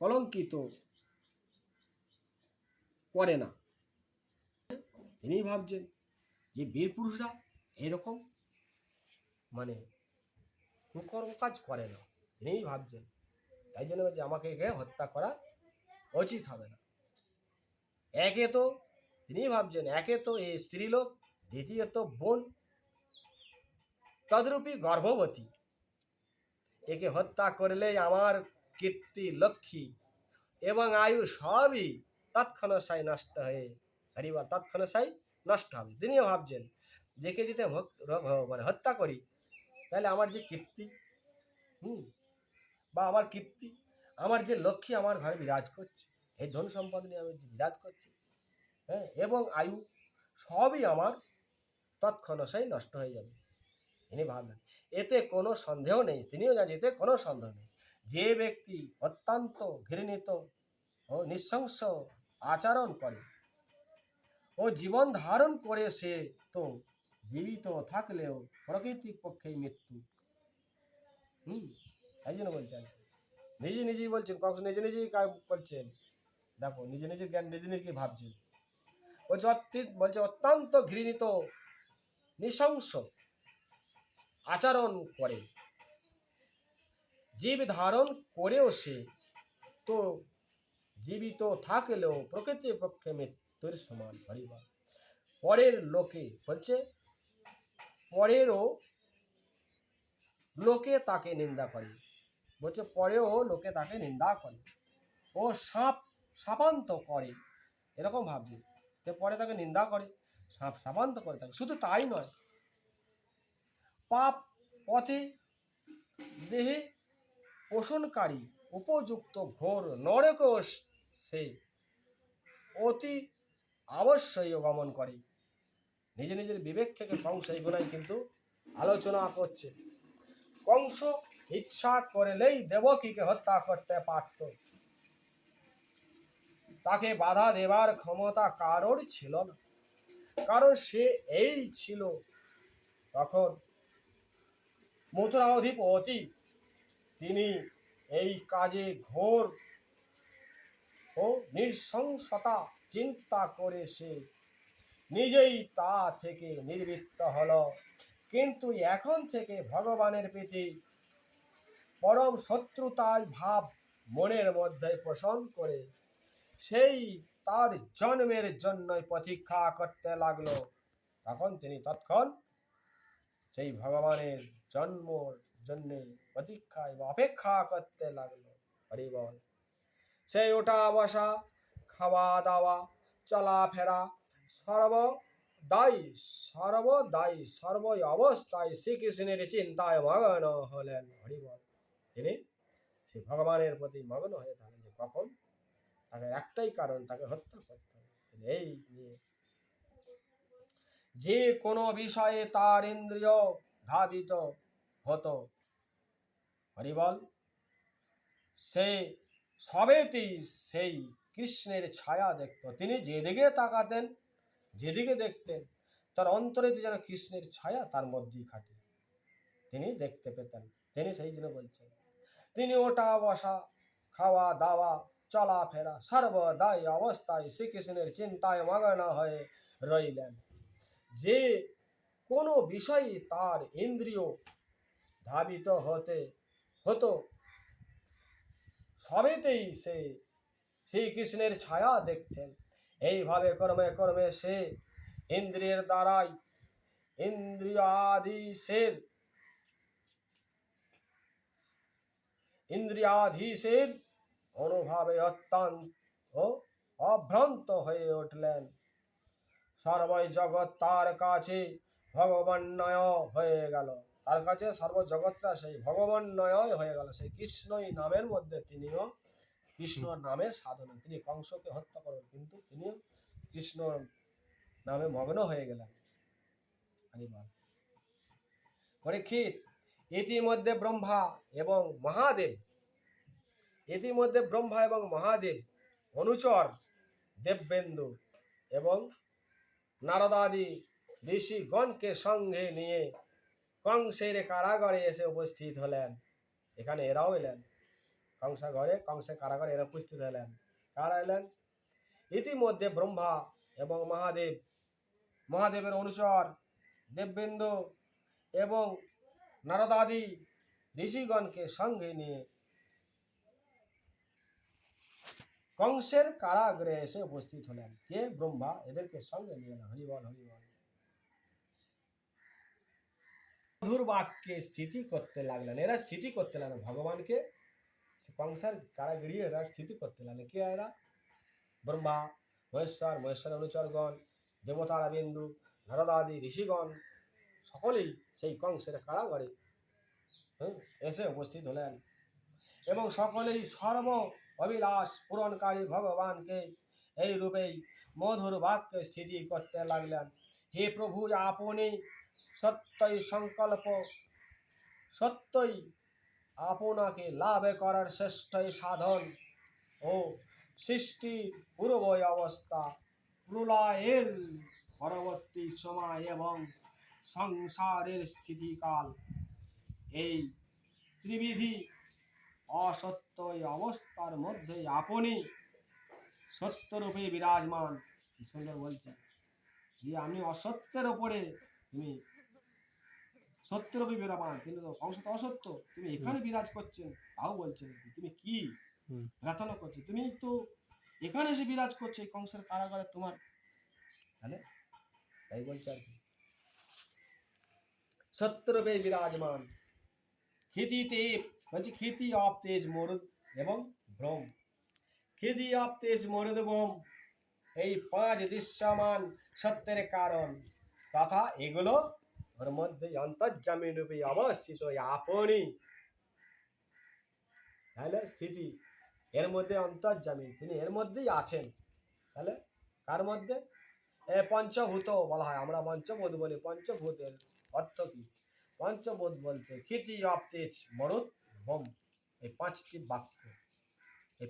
কলঙ্কিত করে না। তিনি ভাবছেন যে বীর পুরুষরা এরকম মানে কুকর্ম কাজ করে না। তিনিই ভাবছেন। তাই জন্য বলছে, আমাকে একে হত্যা করা উচিত হবে না। একে তো তিনি ভাবছেন, একে তো এই স্ত্রীলোক, দ্বিতীয়ত বোন, তদরূপী গর্ভবতী। একে হত্যা করলেই আমার কীর্তি লক্ষ্মী। এবং আয়ু সবই তৎক্ষণাৎ নষ্ট হয়ে হরিবা তৎক্ষণাৎ নষ্ট হবে। তিনিও ভাবছেন দেখে যদি মানে হত্যা করি। তাহলে আমার যে কীর্তি, হুম, বা আমার কীর্তি, আমার যে লক্ষ্মী আমার ঘরে বিরাজ করছে, এই ধন সম্পদ নিয়ে আমি বিরাজ করছি হ্যাঁ এবং আয়ু সবই আমার তৎক্ষণাৎ নষ্ট হয়ে যাবে। তিনি ভাবলেন, এতে কোনো সন্দেহ নেই, তিনিও জানেন, এতে কোনো সন্দেহ নেই। যে ব্যক্তি অত্যন্ত ঘৃণিত ও নৃশংস আচরণ করে ও জীবন ধারণ করে সে তো জীবিত থাকলেও প্রকৃতির পক্ষেই মৃত্যু। হুম, তাই জন্য বলছেন। নিজে নিজেই বলছেন কখন নিজে নিজেই কা- বলছেন। দেখো, নিজে নিজে জ্ঞান, নিজে নিজে ভাবছেন। বলছে অত্যন্ত বলছে অত্যন্ত ঘৃণিত, নৃশংস আচরণ করে। জীব ধারণ করেও সে। তো জীবিত থাকলেও প্রকৃতির পক্ষে মৃত্যুর সমান হরিবা। পরের লোকে বলছে, পরেরও লোকে তাকে নিন্দা করে। বলছে পরেও লোকে তাকে নিন্দা করে। ও সাপ সাপান্ত করে। এরকম ভাবছে। যে পরে তাকে নিন্দা করে, সাপ সাপান্ত করে তাকে। শুধু তাই নয়, পাপ পথে দেহে পোষণকারী, উপযুক্ত ঘোর নরকেও সে অতি অবশ্যই গমন করে। নিজে নিজের বিবেক থেকে কংস এইগুলাই কিন্তু আলোচনা করছে। কংস ইচ্ছা করলেই দেবকীকে হত্যা করতে পারত। তাকে বাধা দেবার ক্ষমতা কারোর ছিল না। কারণ সে এই ছিল। তখন মথুরা অধিপতি তিনি এই কাজে ঘোর ও নৃশংসতা চিন্তা করে সে নিজেই তা থেকে নির্বৃত্ত হল। কিন্তু এখন থেকে ভগবানের প্রতি পরম শত্রুতার ভাব মনের মধ্যে পোষণ করে সেই তার জন্মের জন্যই প্রতীক্ষা করতে লাগল। তখন তিনি তৎক্ষণ সেই ভগবানের জন্মর জন্য প্রতীক্ষায় বা অপেক্ষা করতে লাগল হরি বল সেই ওঠা বসা খাওয়া দাওয়া চলাফেরা সর্বদাই সর্বদাই সর্ব অবস্থায় শ্রীকৃষ্ণের চিন্তায় মগ্ন হলেন হরিবল তিনি সেই ভগবানের প্রতি মগ্ন হয়ে থাকেন যে কখন তাকে একটাই কারণ তাকে হত্যা করতে হবে এই নিয়ে যে কোনো বিষয়ে তার ইন্দ্রিয় ধাবিত হতো হরিবল সে সবেতেই সেই কৃষ্ণের ছায়া দেখত। তিনি যেদিকে তাকাতেন, যেদিকে দেখতেন, তার অন্তরে যেন কৃষ্ণের ছায়া তার মধ্যেই খাটে। তিনি দেখতে পেতেন, তিনি সেই জন্য বলছেন, তিনি ওটা বসা, খাওয়া, দাওয়া, চলাফেরা, সর্বদাই অবস্থায় শ্রীকৃষ্ণের চিন্তায় মগ্ন হয়ে রইলেন। যে কোনো বিষয়ে তার ইন্দ্রিয় ধাবিত হতে হতো। সবেতেই সে শ্রীকৃষ্ণের ছায়া দেখতেন। এইভাবে কর্মে কর্মে সে ইন্দ্রিয়ের দ্বারাই ইন্দ্রিয়াধীশের ইন্দ্রিয়াধীশের অনুভাবে অত্যন্ত অভ্রান্ত হয়ে উঠলেন। সর্বই জগৎ তার কাছে ভগবান্নয় হয়ে গেল। তার কাছে সর্বজগৎটা সেই ভগবান নয় হয়ে গেল। সেই কৃষ্ণই নামের মধ্যে তিনিও কৃষ্ণ নামের সাধনা। তিনি কংসকে হত্যা করেন কিন্তু তিনিও কৃষ্ণ নামে মগ্ন হয়ে গেলেন। পরীক্ষিত ইতিমধ্যে ব্রহ্মা এবং মহাদেব ইতিমধ্যে ব্রহ্মা এবং মহাদেব অনুচর দেববেন্দু এবং নারদাদি ঋষিগণকে সঙ্গে নিয়ে কংসের কারাগারে এসে উপস্থিত হলেন। এখানে এরাও এলেন। কংস ঘরে কংসের কারাগারে এরা উপস্থিত হলেন। কারা এলেন? ইতিমধ্যে ব্রহ্মা এবং মহাদেব। মহাদেবের অনুচর দেববৃন্দ এবং নারদাদি ঋষিগণকে সঙ্গে নিয়ে কংসের কারাগারে এসে উপস্থিত হলেন। কে? ব্রহ্মা। এদেরকে সঙ্গে নিয়ে হরিবল হরিবল। মধুর বাক্যে স্থিতি করতে লাগলেন। এরা স্থিতি করতে লাগলেন, ভগবানকে। কংসের কারাগৃহে এরা স্থিতি করতে লাগলেন। কে এরা? ব্রহ্মা, মহেশ্বর মহেশ্বর অনুচরগণ, দেবতারা বিন্দু নারদাদি ঋষিগণ, সকলেই সেই কংসের কারাগারে এসে উপস্থিত হলেন। এবং সকলেই সর্ব অবিলাস পূরণকারী ভগবানকে এই রূপেই মধুর বাক্যে স্থিতি করতে লাগলেন। হে প্রভু, আপনি সত্যই সংকল্প, সত্যই আপনাকে লাভ করার শ্রেষ্ঠই সাধন। ও সৃষ্টি পূর্বয় অবস্থা, প্রলয়ের পরবর্তী সময় এবং সংসারের স্থিতিকাল। এই ত্রিবিধি অসত্যই অবস্থার মধ্যে আপনি সত্যরূপে বিরাজমান। সুন্দর বলছে যে, আমি অসত্যের ওপরে তুমি সত্যরূপে বিরাজমান কিন্তু তো অংশ তো অসত্য। তুমি এখানে বিরাজ করছেন তাও বলছেন তুমি কি। প্রার্থনা করছ। তুমি তো এখানে এসে বিরাজ করছ এই কংসের কারাগারে তোমার। তাহলে তাই বলছে আর কি। সত্যরূপে বিরাজমান। খিতিতে বলছি খিতি অফ তেজ মরুদ এবং ভ্রম খিতি অফ তেজ মরুদ এই পাঁচ দৃশ্যমান সত্যের কারণ। তথা এগুলো মধ্যে অন্তর্জামী রূপে অবস্থিত আপনি তাহলে স্থিতি। এর মধ্যে অন্তর্জামী তিনি এর মধ্যেই আছেন। তাহলে কার মধ্যে? এ পঞ্চভূত বলা হয়। আমরা পঞ্চভূত বলি। পঞ্চভূতের অর্থ কি? পঞ্চবোধ বলতে খিতি অপ তেজ মরুত এই পাঁচটি বাক্য।